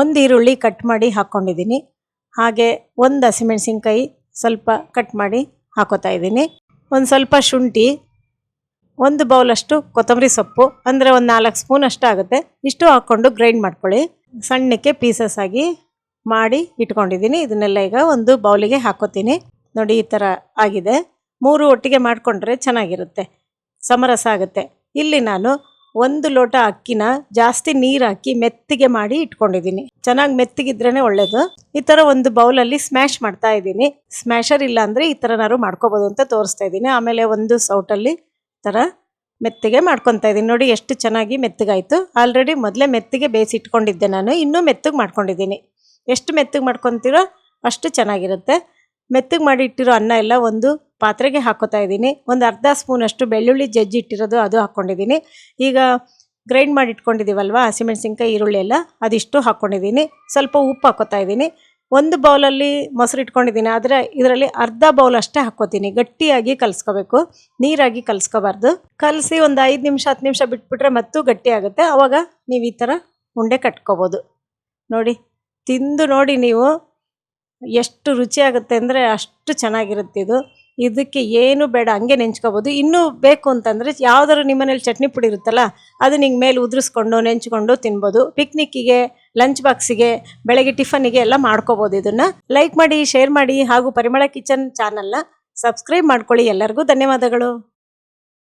ಒಂದು ಈರುಳ್ಳಿ ಕಟ್ ಮಾಡಿ ಹಾಕ್ಕೊಂಡಿದ್ದೀನಿ ಹಾಗೆ ಒಂದು ಹಸಿಮೆಣಸಿನ್ಕಾಯಿ ಸ್ವಲ್ಪ ಕಟ್ ಮಾಡಿ ಹಾಕೋತಾ ಇದ್ದೀನಿ. ಒಂದು ಸ್ವಲ್ಪ ಶುಂಠಿ, ಒಂದು ಬೌಲಷ್ಟು ಕೊತ್ತಂಬರಿ ಸೊಪ್ಪು, ಅಂದರೆ ಒಂದು ನಾಲ್ಕು ಸ್ಪೂನ್ ಅಷ್ಟು ಆಗುತ್ತೆ. ಇಷ್ಟು ಹಾಕ್ಕೊಂಡು ಗ್ರೈಂಡ್ ಮಾಡ್ಕೊಳ್ಳಿ. ಸಣ್ಣಕ್ಕೆ ಪೀಸಸ್ ಆಗಿ ಮಾಡಿ ಇಟ್ಕೊಂಡಿದ್ದೀನಿ. ಇದನ್ನೆಲ್ಲ ಈಗ ಒಂದು ಬೌಲಿಗೆ ಹಾಕೋತೀನಿ. ನೋಡಿ, ಈ ಥರ ಆಗಿದೆ. ಮೂರು ಒಟ್ಟಿಗೆ ಮಾಡಿಕೊಂಡ್ರೆ ಚೆನ್ನಾಗಿರುತ್ತೆ. ಸಮರಸ ಆಗುತ್ತೆ. ಇಲ್ಲಿ ನಾನು ಒಂದು ಲೋಟ ಅಕ್ಕಿನ ಜಾಸ್ತಿ ನೀರು ಹಾಕಿ ಮೆತ್ತಿಗೆ ಮಾಡಿ ಇಟ್ಕೊಂಡಿದ್ದೀನಿ. ಚೆನ್ನಾಗಿ ಮೆತ್ತಿಗಿದ್ರೇ ಒಳ್ಳೇದು. ಈ ಥರ ಒಂದು ಬೌಲಲ್ಲಿ ಸ್ಮ್ಯಾಶ್ ಮಾಡ್ತಾ ಇದ್ದೀನಿ. ಸ್ಮ್ಯಾಶರ್ ಇಲ್ಲ ಅಂದರೆ ಈ ಥರನಾದ್ರು ಮಾಡ್ಕೋಬೋದು ಅಂತ ತೋರಿಸ್ತಾ ಇದ್ದೀನಿ. ಆಮೇಲೆ ಒಂದು ಸೌಟಲ್ಲಿ ಥರ ಮೆತ್ತಿಗೆ ಮಾಡ್ಕೊತಾ ಇದ್ದೀನಿ. ನೋಡಿ ಎಷ್ಟು ಚೆನ್ನಾಗಿ ಮೆತ್ತಗಾಯಿತು. ಆಲ್ರೆಡಿ ಮೊದಲೇ ಮೆತ್ತಿಗೆ ಬೇಯಿಸಿಟ್ಕೊಂಡಿದ್ದೆ ನಾನು. ಇನ್ನೂ ಮೆತ್ತಗೆ ಮಾಡ್ಕೊಂಡಿದ್ದೀನಿ. ಎಷ್ಟು ಮೆತ್ತಗೆ ಮಾಡ್ಕೊತೀರೋ ಅಷ್ಟು ಚೆನ್ನಾಗಿರುತ್ತೆ. ಮೆತ್ತಗೆ ಮಾಡಿ ಇಟ್ಟಿರೋ ಅನ್ನ ಎಲ್ಲ ಒಂದು ಪಾತ್ರೆಗೆ ಹಾಕೋತಾ ಇದ್ದೀನಿ. ಒಂದು ಅರ್ಧ ಸ್ಪೂನಷ್ಟು ಬೆಳ್ಳುಳ್ಳಿ ಜಜ್ಜಿ ಇಟ್ಟಿರೋದು ಅದು ಹಾಕ್ಕೊಂಡಿದ್ದೀನಿ ಈಗ ಗ್ರೈಂಡ್ ಮಾಡಿ ಇಟ್ಕೊಂಡಿದ್ದೀವಲ್ವ, ಹಸಿಮೆಣಸಿನ್ಕಾಯಿ, ಈರುಳ್ಳಿ ಎಲ್ಲ, ಅದಿಷ್ಟು ಹಾಕ್ಕೊಂಡಿದ್ದೀನಿ ಸ್ವಲ್ಪ ಉಪ್ಪು ಹಾಕೋತಾ ಇದ್ದೀನಿ. ಒಂದು ಬೌಲಲ್ಲಿ ಮೊಸರು ಇಟ್ಕೊಂಡಿದ್ದೀನಿ, ಆದರೆ ಇದರಲ್ಲಿ ಅರ್ಧ ಬೌಲ್ ಅಷ್ಟೇ ಹಾಕ್ಕೋತೀನಿ ಗಟ್ಟಿಯಾಗಿ ಕಲಿಸ್ಕೋಬೇಕು. ನೀರಾಗಿ ಕಲಿಸ್ಕೋಬಾರ್ದು. ಕಲಸಿ ಒಂದು ಐದು ನಿಮಿಷ, ಹತ್ತು ನಿಮಿಷ ಬಿಟ್ಬಿಟ್ರೆ ಮತ್ತೂ ಗಟ್ಟಿ ಆಗುತ್ತೆ. ಆವಾಗ ನೀವು ಈ ಥರ ಉಂಡೆ ಕಟ್ಕೋಬೋದು. ನೋಡಿ, ತಿಂದು ನೋಡಿ ನೀವು ಎಷ್ಟು ರುಚಿಯಾಗುತ್ತೆ ಅಂದರೆ ಅಷ್ಟು ಚೆನ್ನಾಗಿರುತ್ತೆ ಇದು. ಇದಕ್ಕೆ ಏನು ಬೇಡ, ಹಂಗೆ ನೆಂಚ್ಕೋಬೋದು. ಇನ್ನೂ ಬೇಕು ಅಂತಂದರೆ ಯಾವ್ದಾದ್ರು ನಿಮ್ಮನೇಲಿ ಚಟ್ನಿ ಪುಡಿ ಇರುತ್ತಲ್ಲ ಅದು ನಿಂಗೆ ಮೇಲೆ ಉದುರಿಸ್ಕೊಂಡು, ನೆಂಚ್ಕೊಂಡು ತಿನ್ಬೋದು. ಪಿಕ್ನಿಕ್ಕಿಗೆ ಲಂಚ್ ಬಾಕ್ಸಿಗೆ ಬೆಳಗ್ಗೆ ಟಿಫನಿಗೆ ಎಲ್ಲ ಮಾಡ್ಕೋಬೋದು ಇದನ್ನು. ಲೈಕ್ ಮಾಡಿ ಶೇರ್ ಮಾಡಿ ಹಾಗೂ ಪರಿಮಳ ಕಿಚನ್ ಚಾನಲ್ನ ಸಬ್ಸ್ಕ್ರೈಬ್ ಮಾಡ್ಕೊಳ್ಳಿ ಎಲ್ಲರಿಗೂ. ಧನ್ಯವಾದಗಳು.